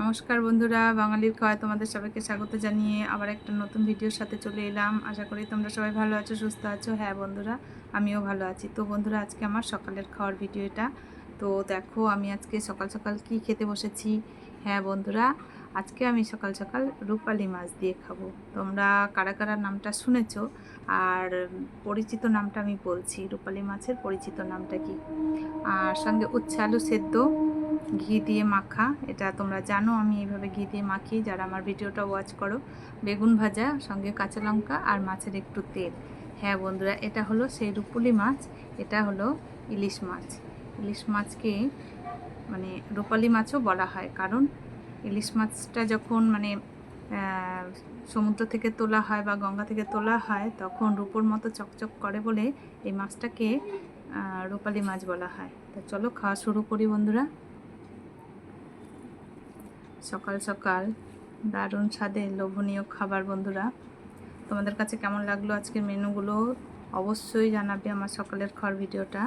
নমস্কার বন্ধুরা, বাঙালির খাওয়ায় তোমাদের সবাইকে স্বাগত জানিয়ে আবার একটা নতুন ভিডিওর সাথে চলে এলাম। আশা করি তোমরা সবাই ভালো আছো, সুস্থ আছো। হ্যাঁ বন্ধুরা, আমিও ভালো আছি। তো বন্ধুরা, আজকে আমার সকালের খাওয়ার ভিডিও এটা। তো দেখো, আমি আজকে সকাল সকাল কি খেতে বসেছি? হ্যাঁ বন্ধুরা, আজকে আমি সকাল সকাল রূপালি মাছ দিয়ে খাব। তোমরা কারা কারা নামটা শুনেছো? আর পরিচিত নামটা আমি বলছি। রূপালি মাছের পরিচিত নামটা কি? আর সঙ্গে উচ্ছে আলু সেদ্ধ ঘি দিয়ে মাখা। এটা তোমরা জানো, আমি এইভাবে ঘি দিয়ে মাখি। যারা আমার ভিডিওটা ওয়াচ করো, বেগুন ভাজা, সঙ্গে কাঁচা লঙ্কা আর মাছের একটু তেল। হ্যাঁ বন্ধুরা, এটা হলো সেই রূপুলি মাছ, এটা হলো ইলিশ মাছ। ইলিশ মাছকে মানে রূপালি মাছও বলা হয়, কারণ ইলিশ মাছটা যখন মানে সমুদ্র থেকে তোলা হয় বা গঙ্গা থেকে তোলা হয়, তখন রূপোর মতো চকচক করে বলে এই মাছটাকে রূপালি মাছ বলা হয়। তো চলো খাওয়া শুরু করি বন্ধুরা। সকাল সকাল দারুণ স্বাদে লোভনীয় খাবার বন্ধুরা। তোমাদের কাছে কেমন লাগল আজকের মেনুগুলো? অবশ্যই জানাবে আমার সকালের খাওয়ার ভিডিওটা।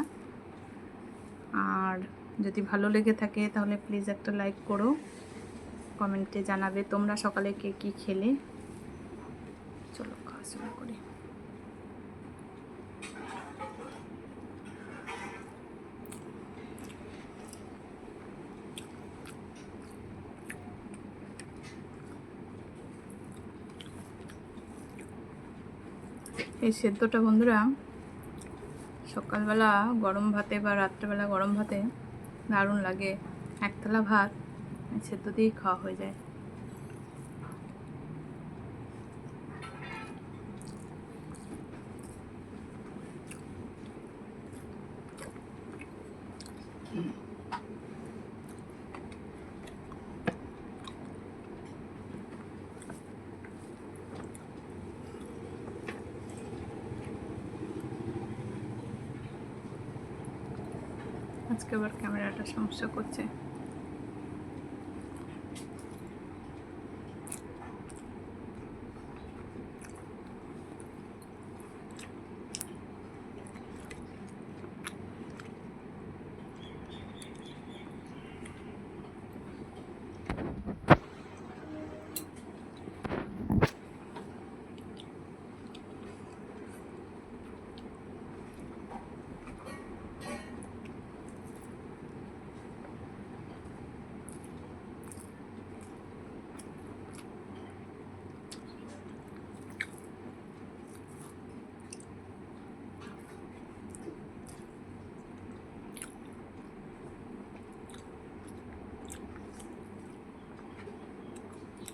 আর যদি ভালো লেগে থাকে তাহলে প্লিজ একটা লাইক করো। কমেন্টে জানাবে তোমরা সকালে কে কী খেলে। চলো খাওয়া শুরু করি। এই সেদ্ধটা বন্ধুরা সকালবেলা গরম ভাতে বা রাত্রেবেলা গরম ভাতে দারুণ লাগে। একতলা ভাত, সেদ্ধ দিয়েই খাওয়া হয়ে যায়। আজকে আবার ক্যামেরাটা সমস্যা করছে।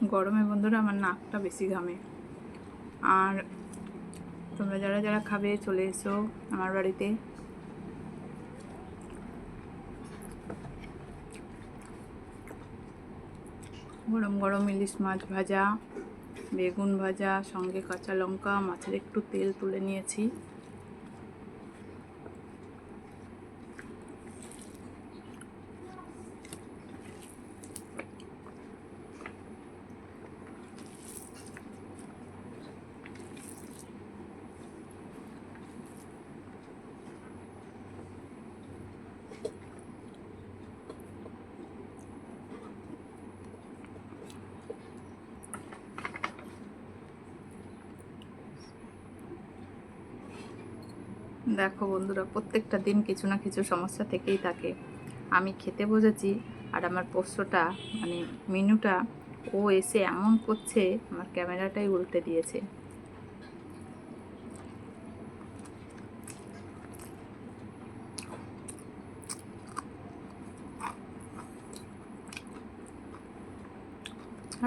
গরমে বন্ধুরা আমার নাকটা বেশি ঘামে। আর তোমরা যারা যারা খাবে, চলে এসো আমার বাড়িতে। গরম গরম ইলিশ মাছ ভাজা, বেগুন ভাজা, সঙ্গে কাঁচা লঙ্কা, মাছের একটু তেল তুলে নিয়েছি। দেখো বন্ধুরা, প্রত্যেকটা দিন কিছু না কিছু সমস্যা থেকেই থাকে। আমি খেতে বসেছি আর আমার পোষ্যটা মানে মিনুটা, ও এসে এমন করছে, আমার ক্যামেরাটাই উল্টে দিয়েছে।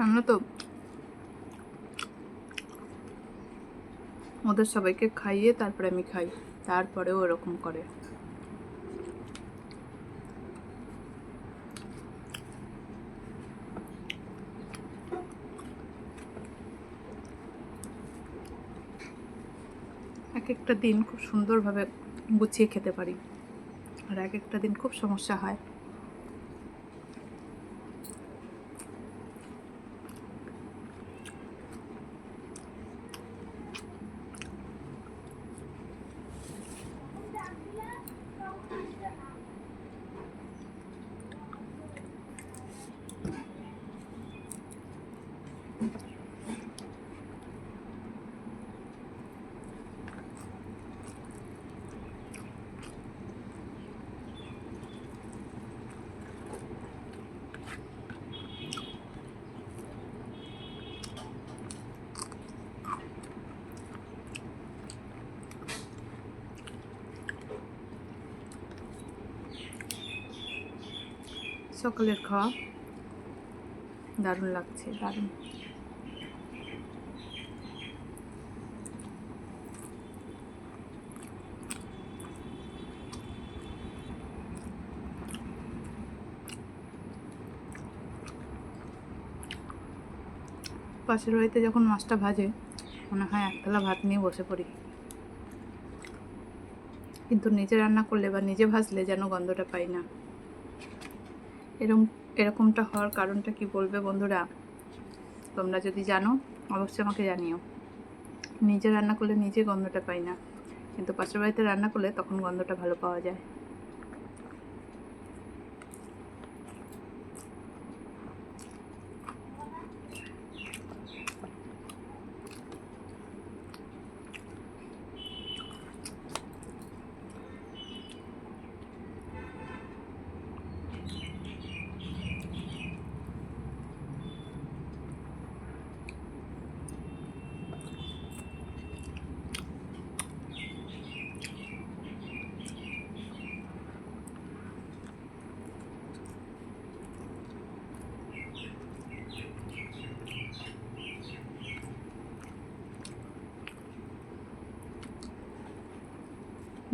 আমরা তো ওদের সবাইকে খাইয়ে তারপরে আমি খাই। তারপরেও এরকম করে। এক একটা দিন খুব সুন্দরভাবে গুছিয়ে খেতে পারি। আর এক একটা দিন খুব সমস্যা হয়। সকালের খাওয়া দারুণ লাগছে, দারুণ। পাশের বাড়িতে যখন মাছটা ভাজে, মনে হয় এক থালা ভাত নিয়ে বসে পড়ি। কিন্তু নিজে রান্না করলে বা নিজে ভাজলে যেন গন্ধটা পাই না। এরকম এরকমটা হওয়ার কারণটা কি বলবে বন্ধুরা? তোমরা যদি জানো, অবশ্যই আমাকে জানিও। নিজে রান্না করলে নিজে গন্ধটা পাই না। কিন্তু পাশের বাড়িতে রান্না করলে তখন গন্ধটা ভালো পাওয়া যায়।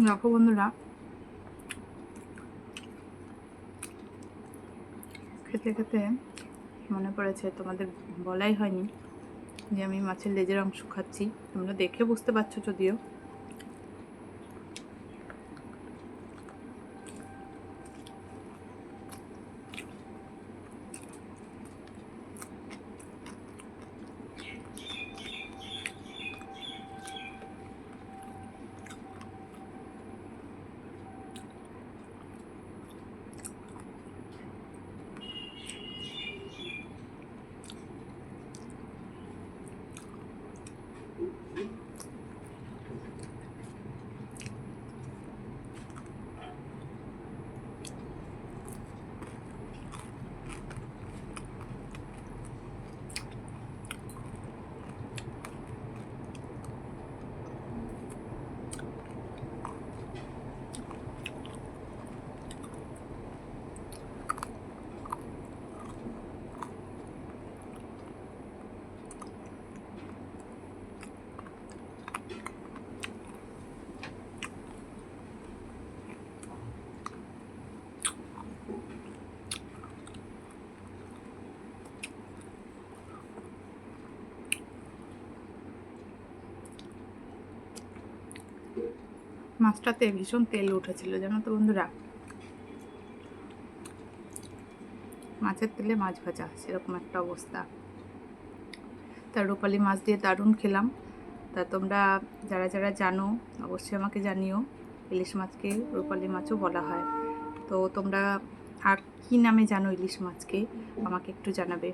দেখো বন্ধুরা। খেতে খেতে মনে পড়েছে, তোমাদের বলাই হয়নি যে আমি মাছের লেজের অংশ খাচ্ছি। তোমরা দেখে বুঝতে পারছ যদিও। মাছটাতে ভীষণ তেল উঠেছিল, জানো তো বন্ধুরা? মাছের তেলে মাছ ভাজা, সেরকম একটা অবস্থা। তা রূপালি মাছ দিয়ে দারুণ খেলাম। তা তোমরা যারা যারা জানো, অবশ্যই আমাকে জানিও, ইলিশ মাছকে রূপালি মাছও বলা হয়। তো তোমরা আর কী নামে জানো ইলিশ মাছকে? আমাকে একটু জানাবে।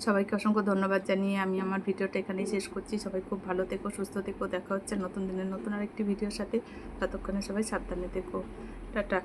সবাইকে অসংখ্য ধন্যবাদ জানিয়ে আমি আমার ভিডিওটা এখানেই শেষ করছি। সবাই খুব ভালো থেকো, সুস্থ থেকো। দেখা হচ্ছে নতুন দিনের নতুন আরেকটি ভিডিওর সাথে। ততক্ষণে সবাই সাবধানে থেকো। টাটা।